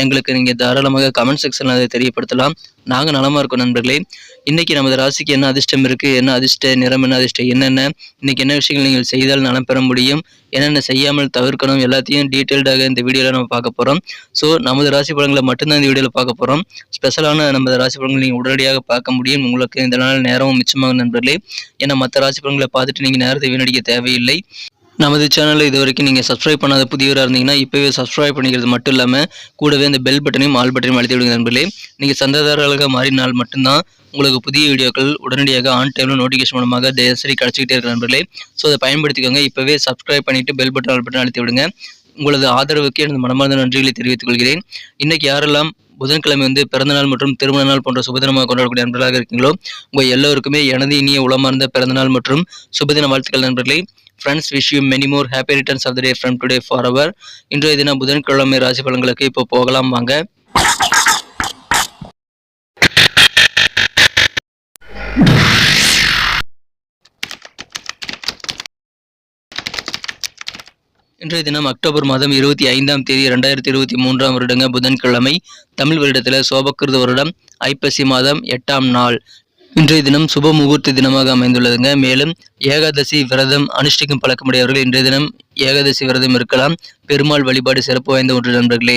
எங்களுக்கு நீங்கள் தாராளமாக கமெண்ட் செக்ஷனில் அதை தெரியப்படுத்தலாம். நாங்க நலமா இருக்கோம் நண்பர்களே. இன்னைக்கு நமது ராசிக்கு என்ன அதிர்ஷ்டம் இருக்கு? என்ன அதிர்ஷ்ட நிறம் என்ன அதிர்ஷ்டம் என்னென்ன இன்னைக்கு என்ன விஷயங்கள் நீங்கள் செய்தால் நலம் பெற முடியும்? என்னென்ன செய்யாமல் தவிர்க்கணும்? எல்லாத்தையும் டீட்டெயில்டாக இந்த வீடியோவில் நம்ம பார்க்க போகிறோம் ஸோ நமது ராசி பலன்களை மட்டும்தான் இந்த வீடியோவில் பார்க்க போகிறோம் ஸ்பெஷலான நமது ராசி பலன்களை நீங்கள் உடனடியாக பார்க்க முடியும். உங்களுக்கு இந்த நேரமும் மிச்சமாகும் நண்பர்களே. ஏன்னா மற்ற ராசி பலன்களை பார்த்துட்டு நீங்கள் நேரத்தை வீணடிக்க தேவையில்லை. நமது சேனலில் இது வரைக்கும் நீங்கள் சப்ஸ்கிரைப் பண்ணாத புதியவராக இருந்தீங்கன்னா இப்போவே சப்ஸ்கிரைப் பண்ணிக்கிறது மட்டும் இல்லாமல் கூடவே இந்த பெல் பட்டனையும் ஆல் பட்டனையும் அழுத்தி விடுங்க நண்பர்களே. நீங்கள் சந்தாதாரர்களாக மாறினால் மட்டும்தான் உங்களுக்கு புதிய வீடியோக்கள் உடனடியாக ஆன் டைமில் நோட்டிஃபிகேஷன் மூலமாக தினசரி கிடச்சிக்கிட்டே இருக்கிற நண்பர்களே. ஸோ அதை பயன்படுத்திக்கோங்க. இப்போவே சப்ஸ்கிரைப் பண்ணிவிட்டு பெல் பட்டன் ஆல் பட்டன் அழுத்தி விடுங்க. உங்களது ஆதரவுக்கு எனது மனமார்ந்த நன்றிகளை தெரிவித்துக் கொள்கிறேன் இன்னைக்கு யாரெல்லாம் புதன்கிழமை வந்து பிறந்தநாள் மற்றும் திருமண நாள் போன்ற சுபதினமாக கொண்டாடக்கூடிய நண்பர்களாக இருக்கீங்களோ உங்கள் எல்லோருக்குமே எனது இனிய உளமார்ந்த பிறந்தநாள் மற்றும் சுபதின வாழ்த்துக்கள் நண்பர்களே. Friends wish you many more happy returns of the day from today for our இன்றைய தினம் புதன்கிழமை ராசி பலன்களுக்கு இப்போ போகலாம் வாங்க. இன்றைய தினம் அக்டோபர் மாதம் இருபத்தி ஐந்தாம் தேதி ரெண்டாயிரத்தி இருபத்தி மூன்றாம் வருடங்க புதன்கிழமை தமிழ் வருடத்தில் சோபக்கிருத வருடம் ஐப்பசி மாதம் எட்டாம் நாள். இன்றைய தினம் சுப முகூர்த்த தினமாக அமைந்துள்ளதுங்க. மேலும் ஏகாதசி விரதம் அனுஷ்டிக்கும் பழக்கமுடையவர்கள் இன்றைய தினம் ஏகாதசி விரதம் இருக்கலாம். பெருமாள் வழிபாடு சிறப்பு வாய்ந்த ஒன்று நண்பர்களே.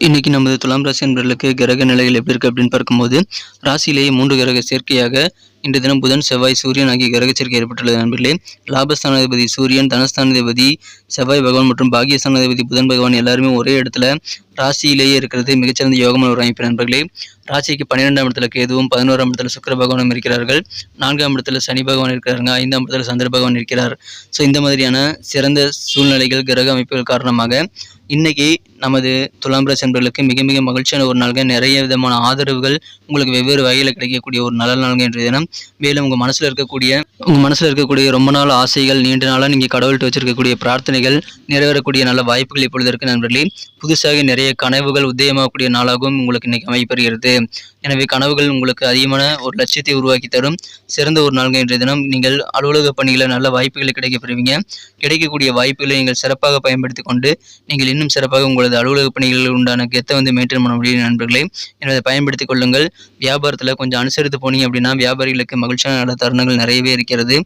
இன்னைக்கு நமது துலாம் ராசி நண்பர்களுக்கு கிரக நிலைகள் எப்படி இருக்கு அப்படின்னு பார்க்கும்போது ராசியிலேயே மூன்று கிரக சேர்க்கையாக இன்று தினம் புதன் செவ்வாய் சூரியன் ஆகிய கிரக ஏற்பட்டுள்ளது. நண்பர்களே லாபஸ்தானாதிபதி சூரியன் தனஸ்தானாதிபதி செவ்வாய் பகவான் மற்றும் பாகியஸ்தானாதிபதி புதன் பகவான் எல்லாருமே ஒரே இடத்துல ராசியிலேயே இருக்கிறது. மிகச்சிறந்த யோகமான ஒரு அமைப்பு நண்பர்களே. ராசிக்கு பன்னிரெண்டாம் இடத்துல கேதுவும் பதினோராம் இடத்துல சுக்கிர பகவானும் இருக்கிறார்கள். நான்காம் இடத்துல சனி பகவான் இருக்கிறாங்க ஐந்தாம் இடத்துல சந்திர பகவான் இருக்கிறார். ஸோ இந்த மாதிரியான சிறந்த சூழ்நிலைகள் கிரக அமைப்புகள் காரணமாக இன்னைக்கு நமது துலாம் ராசி நண்பர்களுக்கு மிக மிக மகிழ்ச்சியான ஒரு நாள்கள் நிறைய விதமான ஆதரவுகள் உங்களுக்கு வெவ்வேறு வகையில் கிடைக்கக்கூடிய ஒரு நல்ல நாள்கள் இன்றைய தினம். மேலும் உங்கள் மனசில் இருக்கக்கூடிய உங்கள் மனசில் இருக்கக்கூடிய ரொம்ப நாள் ஆசைகள் நீண்ட நாளாக நீங்கள் கடவுள்கிட்ட வச்சிருக்கக்கூடிய பிரார்த்தனைகள் நிறைவேறக்கூடிய நல்ல வாய்ப்புகள் இப்பொழுது இருக்கு நண்பர்களே. புதுசாக நிறைய கனவுகள் உதயமாகக்கூடிய நாளாகவும் உங்களுக்கு இன்னைக்கு அமைப்பெறுகிறது எனவே கனவுகள் உங்களுக்கு அதிகமான ஒரு லட்சியத்தை உருவாக்கி தரும். சிறந்த ஒரு நாள்கள் இன்றைய தினம். நீங்கள் அலுவலக பணிகளை நல்ல வாய்ப்புகளை கிடைக்கப்பெறுவீங்க கிடைக்கக்கூடிய வாய்ப்புகளை நீங்கள் சிறப்பாக பயன்படுத்தி கொண்டு நீங்கள் இன்னும் சிறப்பாக உங்களது அலுவலக பணிகளில் உண்டான கெத்தை வந்து மெயின்டைன் பண்ண முடியும் நண்பர்களே. எனவே பயன்படுத்திக் கொள்ளுங்கள். வியாபாரத்தில் கொஞ்சம் அனுசரித்து போனீங்க அப்படின்னா வியாபாரிகளுக்கு மகிழ்ச்சியான தருணங்கள் நிறையவே இருக்கிறது.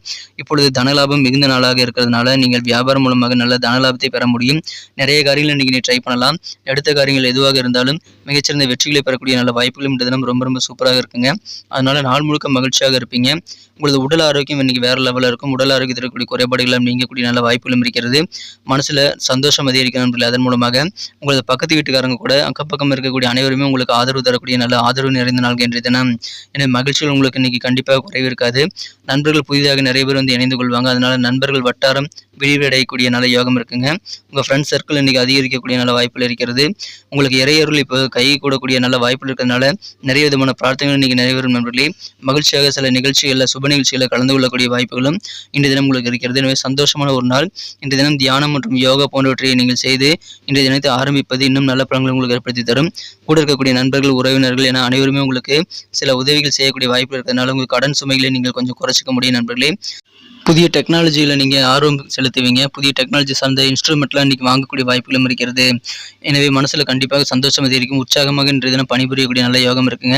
இப்பொழுது தனலாபம் மிகுந்த நாளாக இருக்கிறதுனால நீங்கள் வியாபாரம் மூலமாக நல்ல தனலாபத்தை பெற முடியும். நிறைய காரியங்களை நீங்கள் ட்ரை பண்ணலாம். அடுத்த காரியங்கள் எதுவாக இருந்தாலும் மிகச்சிறந்த வெற்றிகளை பெறக்கூடிய நல்ல வாய்ப்புகளும் இந்த தினம் ரொம்ப ரொம்ப சூப்பராக இருக்குங்க. அதனால நாள் முழுக்க மகிழ்ச்சியாக இருப்பீங்க. உங்களது உடல் ஆரோக்கியம் இன்னைக்கு வேற லெவலில் இருக்கும். உடல் ஆரோக்கியத்தில் இருக்கக்கூடிய குறைபாடுகள் நீங்கக்கூடிய நல்ல வாய்ப்புகளும் இருக்கிறது. மனசில் சந்தோஷம் அதிகரிக்கணும் அதன் அதன் மூலமாக உங்களது பக்கத்து வீட்டுக்காரங்க கூட அக்கம் பக்கம் இருக்கக்கூடிய அனைவருமே உங்களுக்கு ஆதரவு தரக்கூடிய நல்ல ஆதரவு நிறைந்த நாள் என்று தினம் எனவே மகிழ்ச்சிகள் உங்களுக்கு இன்னைக்கு கண்டிப்பாக குறைவு இருக்காது நண்பர்கள் புதிதாக நிறைய பேர் வந்து இணைந்து கொள்வாங்க. அதனால நண்பர்கள் வட்டாரம் விரிவடையக்கூடிய நல்ல யோகம் இருக்குங்க. உங்கள் ஃப்ரெண்ட்ஸ் சர்க்கிள் இன்னைக்கு அதிகரிக்கக்கூடிய நல்ல வாய்ப்புகள் இருக்கிறது. உங்களுக்கு இறையருள் இப்போ கை கூடக்கூடிய நல்ல வாய்ப்புகள் இருக்கிறதுனால நிறைய விதமான பிரார்த்தனைகள் இன்னைக்கு நிறைவேறும் நண்பர்களே மகிழ்ச்சியாக சில நிகழ்ச்சிகளில் சுப நிகழ்ச்சிகளில் கலந்து கொள்ளக்கூடிய வாய்ப்புகளும் இன்றைய தினம் உங்களுக்கு இருக்கிறது. எனவே சந்தோஷமான ஒரு நாள். இன்றைய தினம் தியானம் மற்றும் யோகா போன்றவற்றை நீங்கள் செய்து இன்றைய தினத்தை ஆரம்பிப்பது இன்னும் நல்ல பலன்களை உங்களுக்கு ஏற்படுத்தி தரும். கூட இருக்கக்கூடிய நண்பர்கள் உறவினர்கள் என அனைவருமே உங்களுக்கு சில உதவிகள் செய்யக்கூடிய வாய்ப்பு இருக்கிறதுனால உங்கள் கடன் சுமைகளை நீங்கள் கொஞ்சம் குறைச்சிக்க முடியும் நண்பர்களே. புதிய டெக்னாலஜியில் நீங்கள் ஆர்வம் செலுத்துவீங்க. புதிய டெக்னாலஜி சார்ந்த இன்ஸ்ட்ருமெண்ட்லாம் இன்றைக்கி வாங்கக்கூடிய வாய்ப்புகளும் இருக்கிறது. எனவே மனசில் கண்டிப்பாக சந்தோஷம் அதிகரிக்கும். உற்சாகமாக இன்றைய தினம் பணிபுரியக்கூடிய நல்ல யோகம் இருக்குங்க.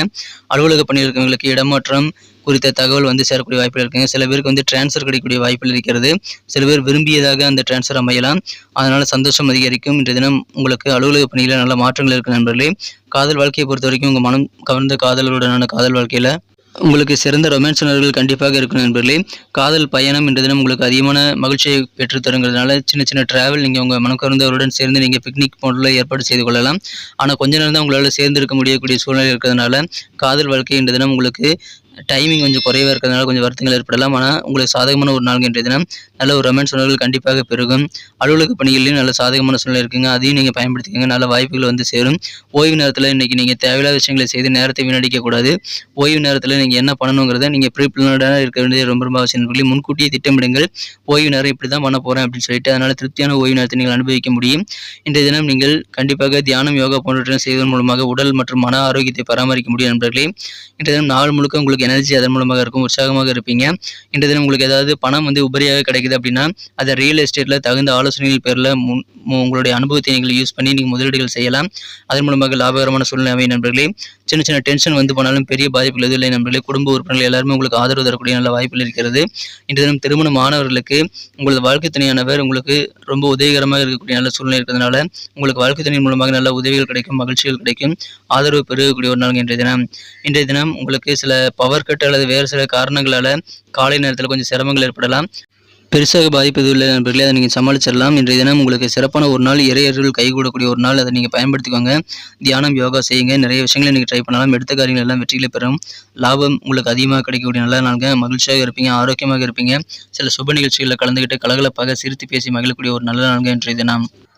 அலுவலக பணியில் இருக்கவங்களுக்கு இடமாற்றம் குறித்த தகவல் வந்து சேரக்கூடிய வாய்ப்புகள் இருக்குங்க. சில பேருக்கு வந்து டிரான்ஸ்ஃபர் கிடைக்கக்கூடிய வாய்ப்புகள் இருக்கிறது. சில பேர் விரும்பியதாக அந்த டிரான்ஸ்ஃபர் அமையலாம். அதனால் சந்தோஷம் அதிகரிக்கும். இன்றைய தினம் உங்களுக்கு அலுவலக பணியில் நல்ல மாற்றங்கள் இருக்கு நண்பர்களே. காதல் வாழ்க்கையை பொறுத்த வரைக்கும் உங்கள் மனம் கவர்ந்த காதலருடனான காதல் வாழ்க்கையில் உங்களுக்கு சிறந்த ரொமான்ஸ் உணர்வுகள் கண்டிப்பாக இருக்கும் நண்பர்களே. காதல் பயணம் என்ற தினம் உங்களுக்கு அதிகமான மகிழ்ச்சியை பெற்று தருங்கிறதுனால சின்ன சின்ன டிராவல் நீங்கள் உங்கள் மனக்கருந்தவருடன் சேர்ந்து நீங்கள் பிக்னிக் போன்ற ஏற்பாடு செய்து கொள்ளலாம். ஆனால் கொஞ்ச நேரம் தான் உங்களால் சேர்ந்து இருக்க முடியக்கூடிய சூழ்நிலை இருக்கிறதுனால காதல் வாழ்க்கை என்ற தினம் உங்களுக்கு டைமிங் கொஞ்சம் குறைவாக இருக்கிறதுனால கொஞ்சம் வருத்தங்கள் ஏற்படலாம். ஆனால் உங்களுக்கு சாதகமான ஒரு நாள் இன்றைய தினம். நல்ல ஒரு ரொமான்ஸ் உணர்வுகள் கண்டிப்பாக பெருகும். அலுவலக பணிகளையும் நல்ல சாதகமான சூழ்நிலை இருக்குங்க. அதையும் நீங்கள் பயன்படுத்திக்கோங்க. நல்ல வாய்ப்புகள் வந்து சேரும். ஓய்வு நேரத்தில் இன்றைக்கி நீங்கள் தேவையில்லாத விஷயங்களை செய்து நேரத்தை வீணடிக்கக்கூடாது ஓய்வு நேரத்தில் நீங்கள் என்ன பண்ணணுங்கிறத நீங்கள் ப்ரீ பிளானடாக இருக்க வேண்டியது ரொம்ப ரொம்ப அவசியம். சொல்லி முன்கூட்டியே திட்டமிடுங்கள். ஓய்வு நேரம் இப்படி தான் பண்ண போகிறேன் அப்படின்னு சொல்லிட்டு அதனால் திருப்தியான ஓய்வு நேரத்தை நீங்கள் அனுபவிக்க முடியும். இன்றைய தினம் நீங்கள் கண்டிப்பாக தியானம் யோகா போன்றவற்றை செய்வதன் மூலமாக உடல் மற்றும் மன ஆரோக்கியத்தை பராமரிக்க முடியும் நண்பர்களே. இன்றைய தினம் நாள் முழுக்க உங்களுக்கு எனர்ஜி அதன் மூலமாக இருக்கும் உற்சாகமாக இருப்பீங்க. இன்றைய தினம் உங்களுக்கு ஏதாவது பணம் வந்து உபரியாக கிடைக்குது அப்படின்னா அதை ரியல் எஸ்டேட்டில் தகுந்த ஆலோசனைகள் பேரில் முன் உங்களுடைய அனுபவத்தை நீங்கள் யூஸ் பண்ணி நீங்கள் முதலீடுகள் செய்யலாம். அதன் மூலமாக லாபகரமான சூழ்நிலை அமையும் நண்பர்களே. சின்ன சின்ன டென்ஷன் வந்து போனாலும் பெரிய பாதிப்புகள் எதுவும் இல்லை நண்பர்களே. குடும்ப உறுப்பினர்கள் எல்லாருமே உங்களுக்கு ஆதரவு தரக்கூடிய நல்ல வாய்ப்புகள் இருக்கிறது. இன்றைய தினம் திருமண மாணவர்களுக்கு உங்களது வாழ்க்கை துணையானவர் உங்களுக்கு ரொம்ப உதவிகரமாக இருக்கக்கூடிய நல்ல சூழ்நிலை இருக்கிறதுனால உங்களுக்கு வாழ்க்கை துணை மூலமாக நல்ல உதவிகள் கிடைக்கும் மகிழ்ச்சிகள் கிடைக்கும். ஆதரவு பெருகக்கூடிய ஒரு நாள் இன்றைய தினம். இன்றைய தினம் உங்களுக்கு சில பவர் கட் அல்லது வேறு சில காரணங்களால் காலை நேரத்தில் கொஞ்சம் சிரமங்கள் ஏற்படலாம். பெருசாக பாதிப்பு எதுவும் இல்லை நண்பர்களே அதை நீங்கள் சமாளிச்சிடலாம். இன்றைய தினம் உங்களுக்கு சிறப்பான ஒரு நாள் இறையர்கள் கைகூடக்கூடிய ஒரு நாள் அதை நீங்கள் பயன்படுத்திக்கோங்க. தியானம் யோகா செய்யுங்க. நிறைய விஷயங்களை நீங்கள் ட்ரை பண்ணலாம். எடுத்த காரியங்கள் எல்லாம் வெற்றிகளை பெறும். லாபம் உங்களுக்கு அதிகமாக கிடைக்கக்கூடிய நல்ல நாளுங்க. மகிழ்ச்சியாக இருப்பீங்க ஆரோக்கியமாக இருப்பீங்க. சில சுப நிகழ்ச்சிகளில் கலந்துக்கிட்டு கலகலப்பாக சிரித்து பேசி மகிழக்கூடிய ஒரு நல்ல நாளுங்க இன்றைய தினம்.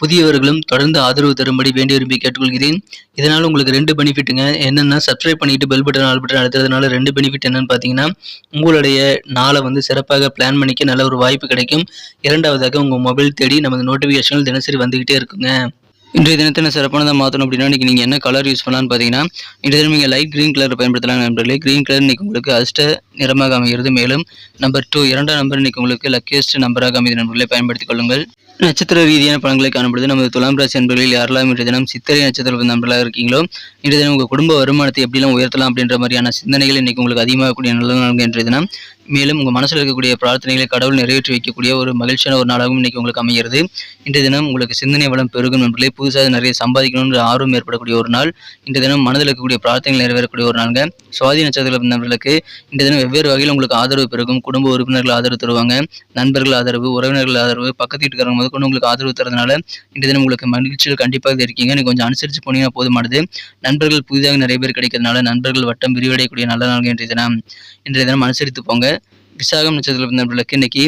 புதியவர்களும் தொடர்ந்து ஆதரவு தரும்படி வேண்டி விரும்பி கேட்டுக்கொள்கிறேன். இதனால் உங்களுக்கு ரெண்டு பெனிஃபிட்டுங்க என்னென்னா சப்ஸ்கிரைப் பண்ணிவிட்டு பெல் பட்டன் ஆல் பட்டன் அழுத்துறதுனால ரெண்டு பெனிஃபிட் என்னென்னு பார்த்தீங்கன்னா உங்களுடைய நாளை வந்து சிறப்பாக பிளான் பண்ணிக்க நல்ல ஒரு வாய்ப்பு கிடைக்கும். இரண்டாவதாக உங்கள் மொபைல் தேடி நமது நோட்டிஃபிகேஷன்கள் தினசரி வந்துக்கிட்டே இருக்குங்க. இன்றைய தினத்தை நான் சிறப்பானதாக மாற்றணும் அப்படின்னா இன்றைக்கி நீங்கள் என்ன கலர் யூஸ் பண்ணலாம்னு பார்த்தீங்கன்னா இன்றைய தினம் நீங்கள் லைட் க்ரீன் கலர் பயன்படுத்தலாம் நண்பர்களே. க்ரீன் கலர் இன்றைக்கி உங்களுக்கு அதிர்ஷ்ட நிறமாக அமைகிறது. மேலும் நம்பர் டூ இரண்டாம் நம்பர் இன்றைக்கி உங்களுக்கு லக்கியஸ்ட் நம்பராக அமைந்த நண்பர்களை. பயன்படுத்திக் கொள்ளுங்கள். நட்சத்திர ரீதியான பலன்களை காணப்படுது. நமது துலாம் ராசி நண்பர்களில் யாரெல்லாம் இன்றைய தினம் சித்திரை நட்சத்திர நண்பர்களாக இருக்கீங்களோ இன்றைய தினம் உங்கள் குடும்ப வருமானத்தை எப்படிலாம் உயர்த்தலாம் அப்படின்ற மாதிரியான சிந்தனைகள் இன்றைக்கி உங்களுக்கு அதிகமாகக்கூடிய நல்ல நாள் இன்றைய தினம். மேலும் உங்கள் மனசில் இருக்கக்கூடிய பிரார்த்தனைகளை கடவுள் நிறைவேற்றி வைக்கக்கூடிய ஒரு மகிழ்ச்சியான ஒரு நாளாகவும் இன்றைக்கி உங்களுக்கு அமைகிறது. இன்றைய தினம் உங்களுக்கு சிந்தனை வளம் பெருகும் நண்பர்களே புதுசாக நிறைய சம்பாதிக்கணும்ன்ற ஆர்வம் ஏற்படக்கூடிய ஒரு நாள். இன்றைய தினம் மனதில் இருக்கக்கூடிய பிரார்த்தனைகள் நிறைவேறக்கூடிய ஒரு நாளுங்க. சுவாதி நட்சத்திரத்தில் நண்பர்களுக்கு இன்றைய தினம் வெவ்வேறு வகையில் உங்களுக்கு ஆதரவு பெருகும். குடும்ப உறுப்பினர்கள் ஆதரவு தருவாங்க. நண்பர்கள் ஆதரவு உறவினர்கள் ஆதரவு பக்கத்து வீட்டுக்காரங்க முதற்கொண்டு உங்களுக்கு ஆதரவு தரதுனால இன்றைய தினம் உங்களுக்கு மகிழ்ச்சியில் கண்டிப்பாக இருக்கீங்க. நீங்கள் கொஞ்சம் அனுசரித்து போனீங்கன்னா போதுமானது. நண்பர்கள் புதிதாக நிறைய பேர் கிடைக்கிறதுனால நண்பர்கள் வட்டம் விரிவடையக்கூடிய நல்ல நாள் இன்றைய தினம். இன்றைய தினம் அனுசரித்து போங்க. விசாகம் நட்சத்திர நண்பர்களுக்கு இன்னைக்கு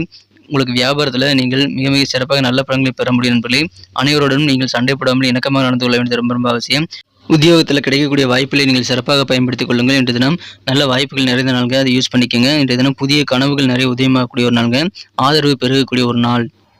உங்களுக்கு வியாபாரத்தில் நீங்கள் மிக மிக சிறப்பாக நல்ல பலன்களை பெற முடியும் நண்பர்களே. அனைவருடனும் நீங்கள் சண்டை போடாமல் இணக்கமாக நடந்து கொள்ள வேண்டியது ரொம்ப ரொம்ப அவசியம். உத்தியோகத்தில் கிடைக்கக்கூடிய வாய்ப்புகளை நீங்கள் சிறப்பாக பயன்படுத்திக் கொள்ளுங்கள். இன்றைய தினம் நல்ல வாய்ப்புகள் நிறைந்த நாள்கள் அதை யூஸ் பண்ணிக்கோங்க. இன்றைய தினம் புதிய கனவுகள் நிறைய உதயமாகக்கூடிய ஒரு நாள்கள். ஆதரவு பெருகக்கூடிய ஒரு நாள்.